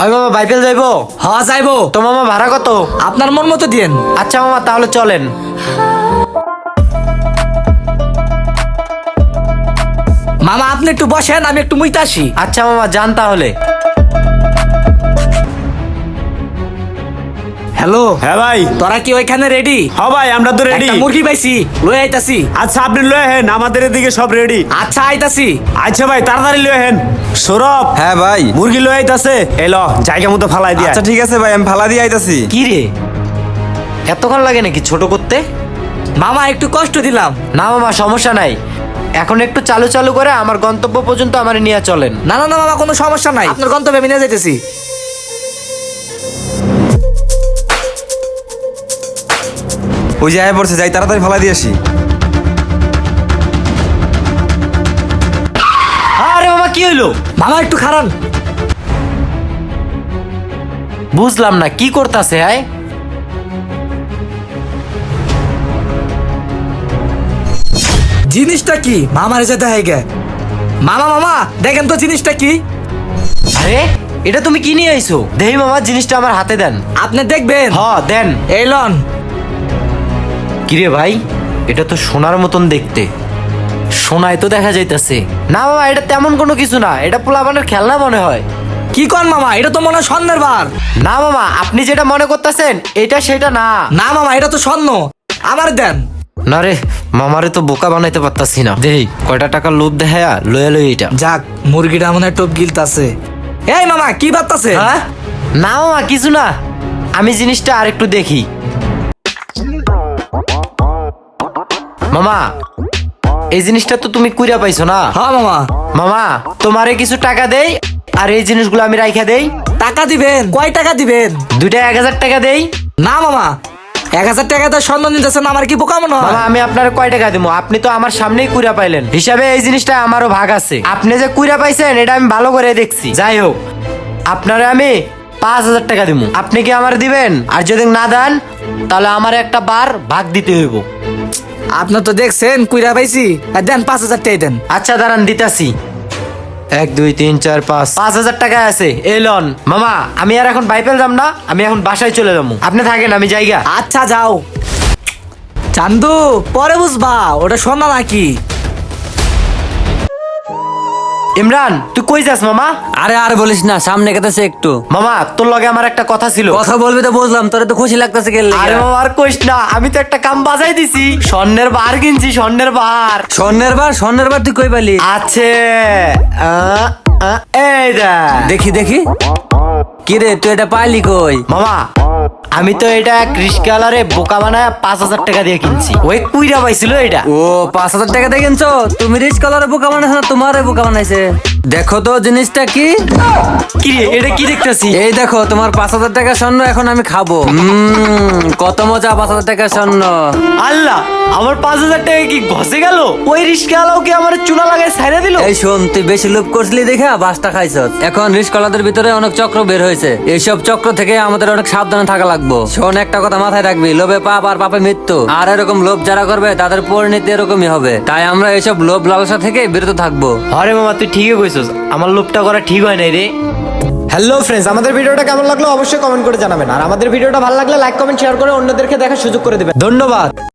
আমি মামা বাইপেল যাইবো? হ্যাঁ যাইবো? তো মামা ভাড়া কত? আপনার মন মতো দিয়েন। আচ্ছা মামা তাহলে চলেন। মামা আপনি একটু বসেন আমি একটু মুইতাসি আসি আচ্ছা মামা যান তাহলে। হ্যালো? হ্যাঁ ভাই। তোরা কি ওইখানে রেডি হ্যাঁ ভাই আমরা তো রেডি মুরগি পাইছি লই আইতাছি। আচ্ছা আপনি লয়ে হেন আমাদের এদিকে সব রেডি আচ্ছা আইতাছি। আচ্ছা ভাই তাড়াতাড়ি লয়ে হেন সৌরভ হ্যাঁ ভাই। মুরগি লয়ে আইতাছে। এলো জায়গা মতো ফালাই দিয়া। আচ্ছা ঠিক আছে ভাই আমি ফালা দিয়ে আইতাছি। কি রে? এতক্ষণ লাগে নাকি ছোট করতে? মামা একটু কষ্ট দিলাম। না মামা সমস্যা নাই। এখন একটু চালু চালু করে আমার গন্তব্য পর্যন্ত আমার নিয়ে চলেন। না না না মামা কোনো সমস্যা নাই। আপনার গন্তব্যে আমি নিয়ে যাইতেছি। ওই যে আয় পড়ছে যাই তাড়াতাড়ি ফালা দিয়ে আসি। আরে মামা কি হইল? মামা একটু খারান। বুঝলাম না কি করতাছে আয়? জিনিসটা কি? মামার যে দেখাই গে। মামা মামা দেখেন তো জিনিসটা কি? আরে এটা তুমি কি নিয়ে আইছো? দেহি মামা জিনিসটা আমার হাতে দেন। আপনি দেখবেন। হ দেন। এই লন। কিরে ভাই এটা তো সোনার মতন দেখতে। সোনায় তো দেখা যাইতেছে। না বাবা এটা তেমন কোনো কিছু না এটা পোলাপানের খেলনা মনে হয়। কি কন মামা এটা তো মনে হয় স্বর্ণের বার। না মামা আপনি যেটা মনে করতেছেন এটা সেটা না। না মামা এটা তো স্বর্ণ। আমার দেন। না রে মামারে তো বোকা বানাইতে পারতাছি না। দেই। কয়টা টাকা লোভ দেখায়া লয়ে লই এটা যাক মুরগিটা মনে হয় টোপ গিলতাছে। এই মামা কি বার্তাছে হ্যাঁ? না মামা কিছু না। আমি জিনিসটা আরেকটু দেখি। মামা এই জিনিসটা তো তুমি কুইরা পাইছো না? হ্যাঁ মামা। মামা তোমারে কিছু টাকা দেই আর এই জিনিসগুলো আমি রাইখা দেই? টাকা দিবেন? কয় টাকা দিবেন? দুইটা এক হাজার টাকা দেই। না মামা। এক হাজার টাকা তো স্বর্ণ নিতেছেন আমার কি বোকা মনে হয় আমি আপনার কয় টাকা দিব আপনি তো আমার সামনেই কুইরা পাইলেন। হিসাবে এই জিনিসটা আমারও ভাগ আছে। আপনি যে কুইরা পাইছেন এটা আমি ভালো করে দেখছি। যাই হোক আপনারে আমি পাঁচ হাজার টাকা দিব আপনি কি আমার দিবেন? আর যদি না দেন তাহলে আমার একটা বার ভাগ দিতে হইব। আপনি তো দেখছেন কুইরা পাইছি। আর দেন পাঁচ হাজার টাকা দেন। আচ্ছা দাঁড়ান দিতাছি। এক দুই তিন চার পাঁচ। পাঁচ হাজার টাকা আছে এই লন। মামা আমি আর এখন বাইপেল যাম না আমি এখন বাসায় চলে যাব আপনি থাকেন আমি জায়গা আচ্ছা যাও। চান্দু পরে বুঝবা ওটা সোনা নাকি? ইমরান তুই কই যাস মামা? আরে আর বলিস না সামনে কেটেছে একটু। মামা তোর লগে আমার একটা কথা ছিল। কথা বলবি তো বুঝলাম তোর তো খুশি লাগতেছে গেলে আরে মামা আর কইস না আমি তো একটা কাম বাজাই দিছি। স্বর্ণের বার কিনছি স্বর্ণের বার। স্বর্ণের বার স্বর্ণের বার তুই কই পালি? আছে। এই দেখ। দেখি দেখি। কি রে তুই এটা পাইলি কই? মামা আমি তো এটা ক্রিস কালারে বোকা বানায় পাঁচ হাজার টাকা দিয়ে কিনছি। ওই কুইরা পাইছিল এটা। ও পাঁচ হাজার টাকা দিয়ে কিনছো? তুমি রিচ কালারে বোকা বানাইছো না তোমার বোকা বানাইছে? দেখো তো জিনিসটা কি? এটা কি দেখতেছি? এই দেখো তোমার পাঁচ হাজার টাকা স্বর্ণ এখন আমি খাব। কত মজা পাঁচ হাজার টাকা স্বর্ণ। আল্লাহ আমার পাঁচ হাজার টাকা কি ঘষে গেল? ওই রিস্কালাও কি আমার চুনা লাগায় ছাইড়া দিল? এই শোন তুই বেশি লোভ করছিলি দেখা বাসটা খাইছ এখন রিস্ক কলাদের ভিতরে অনেক চক্র বের হয়েছে। এইসব চক্র থেকে আমাদের অনেক সাবধানে থাকা লাগবে। শোন একটা কথা মাথায় রাখবি লোভে পাপ আর পাপে মৃত্যু। আর এরকম লোভ যারা করবে তাদের পরিণতি এরকমই হবে। তাই আমরা এসব লোভ লালসা থেকে বিরত থাকব। আরে মামা তুই ঠিকই কইছস আমার লোভটা করা ঠিক হয় নাই রে। হ্যালো ফ্রেন্ডস আমাদের ভিডিওটা কেমন লাগল অবশ্যই কমেন্ট করে জানাবেন। আর আমাদের ভিডিওটা ভালো লাগলে লাইক কমেন্ট শেয়ার করে অন্যদেরকে দেখার সুযোগ করে দেবেন। ধন্যবাদ।